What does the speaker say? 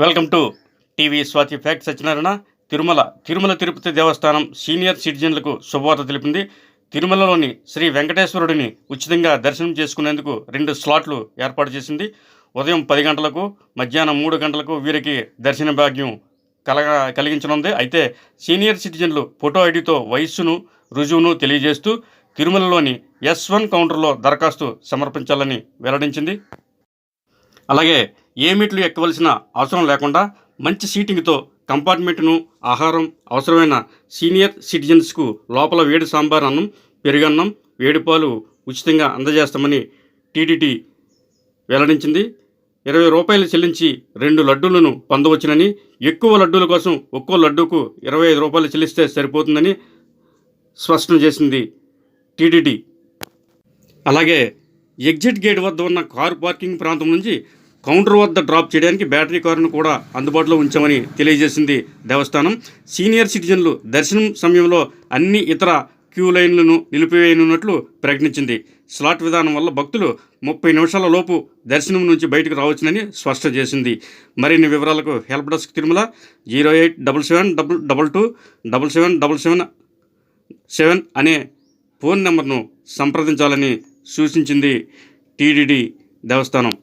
Welcome to TV Swathi fact Satyanarayana. Tirumala Tirumala Tirupati Devasthanam senior సిటిజన్లకు శుభవార్త తెలిపింది. తిరుమలలోని శ్రీ వెంకటేశ్వరుడిని ఉచితంగా దర్శనం చేసుకునేందుకు రెండు స్లాట్లు ఏర్పాటు చేసింది. ఉదయం పది గంటలకు మధ్యాహ్నం మూడు గంటలకు వీరికి దర్శన భాగ్యం కలగ కలిగించనుంది. అయితే సీనియర్ సిటిజన్లు ఫోటో ఐడితో వయస్సును రుజువును తెలియజేస్తూ తిరుమలలోని ఎస్ వన్ కౌంటర్లో దరఖాస్తు సమర్పించాలని వెల్లడించింది. అలాగే ఏ మెట్లు ఎక్కవలసిన అవసరం లేకుండా మంచి సీటింగ్తో కంపార్ట్మెంట్ను ఆహారం అవసరమైన సీనియర్ సిటిజన్స్కు లోపల వేడి సాంబార్ అన్నం పెరుగన్నం వేడిపాలు ఉచితంగా అందజేస్తామని టీటీటీ వెల్లడించింది. ఇరవై రూపాయలు చెల్లించి రెండు లడ్డూలను పొందవచ్చునని ఎక్కువ లడ్డూల కోసం ఒక్కో లడ్డూకు ఇరవై ఐదు రూపాయలు చెల్లిస్తే సరిపోతుందని స్పష్టం చేసింది టీటీడీ. అలాగే ఎగ్జిట్ గేట్ వద్ద ఉన్న కారు పార్కింగ్ ప్రాంతం నుంచి కౌంటర్ వద్ద డ్రాప్ చేయడానికి బ్యాటరీ కారును కూడా అందుబాటులో ఉంచామని తెలియజేసింది దేవస్థానం. సీనియర్ సిటిజన్లు దర్శనం సమయంలో అన్ని ఇతర క్యూ లైన్లను నిలిపివేయనున్నట్లు ప్రకటించింది. స్లాట్ విధానం వల్ల భక్తులు ముప్పై నిమిషాల లోపు దర్శనం నుంచి బయటకు రావచ్చునని స్పష్టం చేసింది. మరిన్ని వివరాలకు help desk Tirumala zero eight double seven double double two double seven double seven seven అనే ఫోన్ నెంబర్ను సంప్రదించాలని సూచించింది టీడీడీ దేవస్థానం.